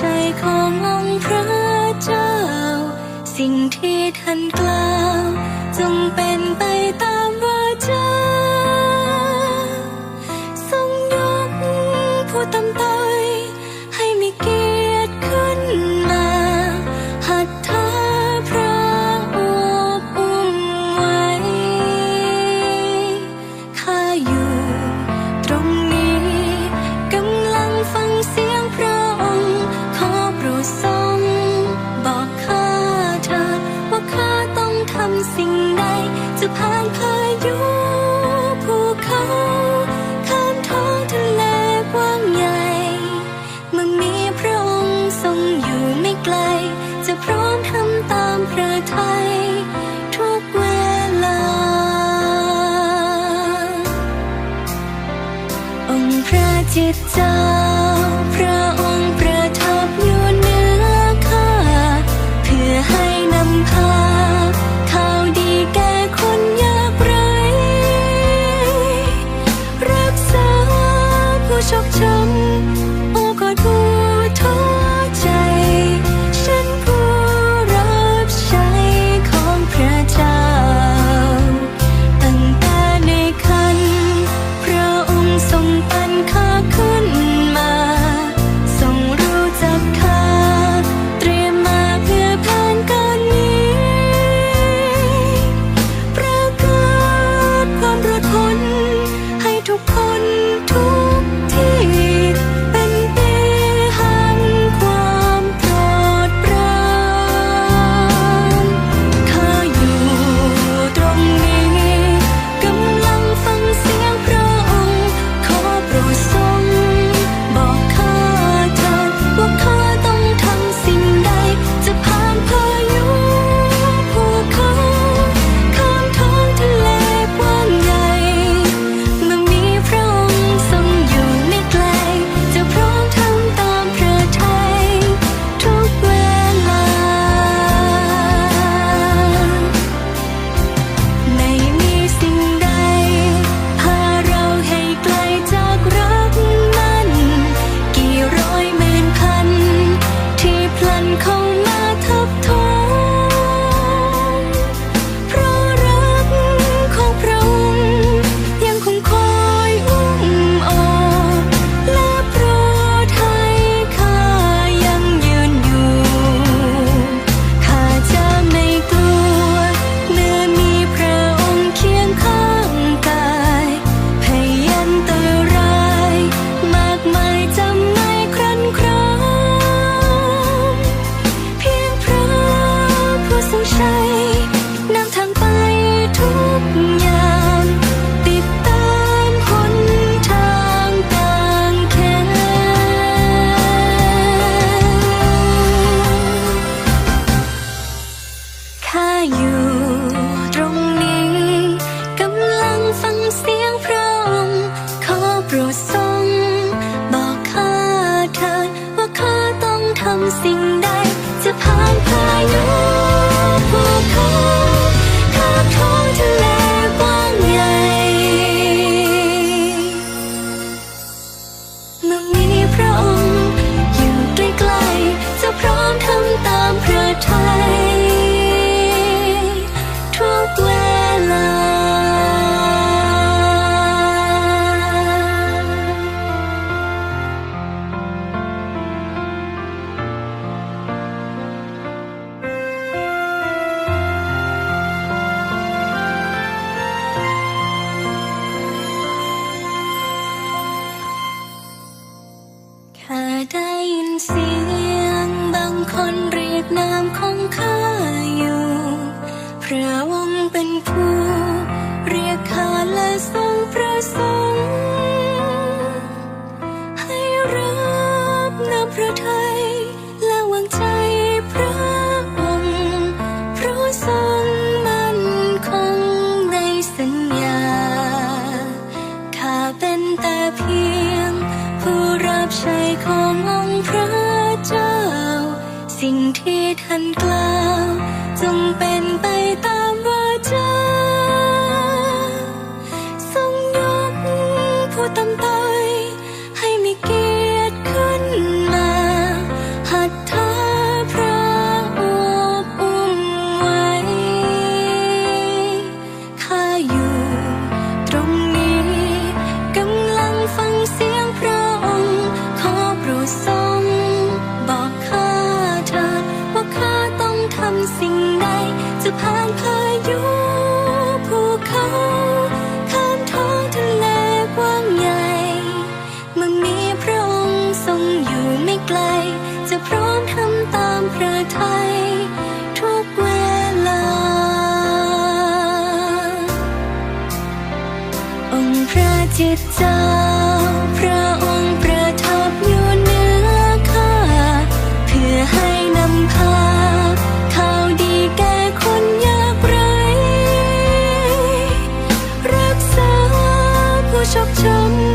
ใจขององค์พระเจ้า สิ่งที่ท่านกล่าว จงเป็นไปตาม จะพร้อมทำตามพระทัยทุกเวลา องพระจิตเจ้า พระองค์ประทับอยู่เหนือข้า เพื่อให้นำพาข่าวดีแก่คนยากไร้ รักษาผู้ชกช้ำ ใจขององค์พระเจ้า สิ่งที่ท่านกล่าว จงเป็นไปตามวาจา ระทัยทุกเวลา องค์พระจิตเจ้าพระองค์ประทับอยู่เหนือข้า เพื่อให้นำพาข่าวดีแก่คนยากไร้รักษาผู้ชกช้ำ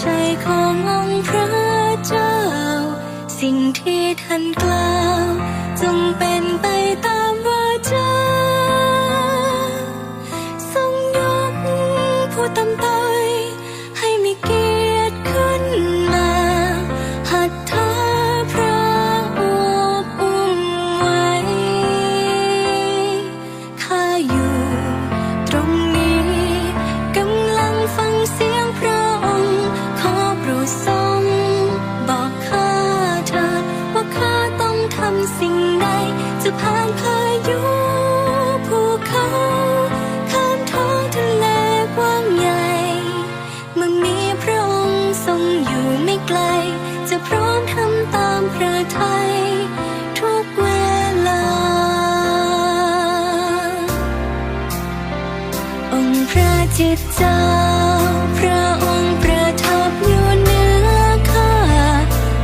ใจขององค์พระเจ้า สิ่งที่ท่านกล่าว จงเป็นไปตาม ระทยทุกเวลา องค์พระจิตเจ้า พระองค์ประทับอยู่เหนือข้า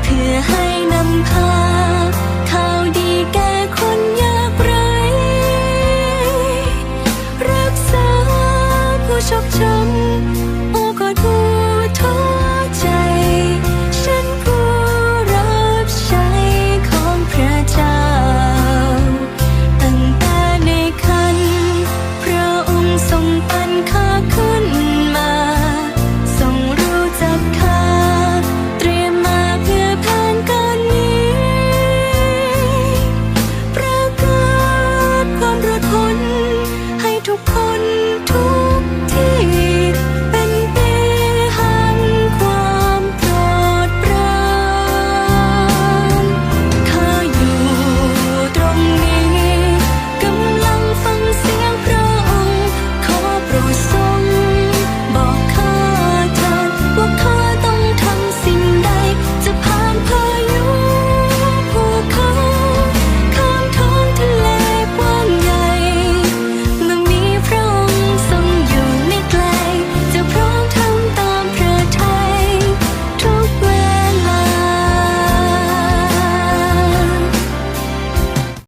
เพื่อให้นำพาข่าวดีแก่คนยากไร้ รักษาผู้ชกชา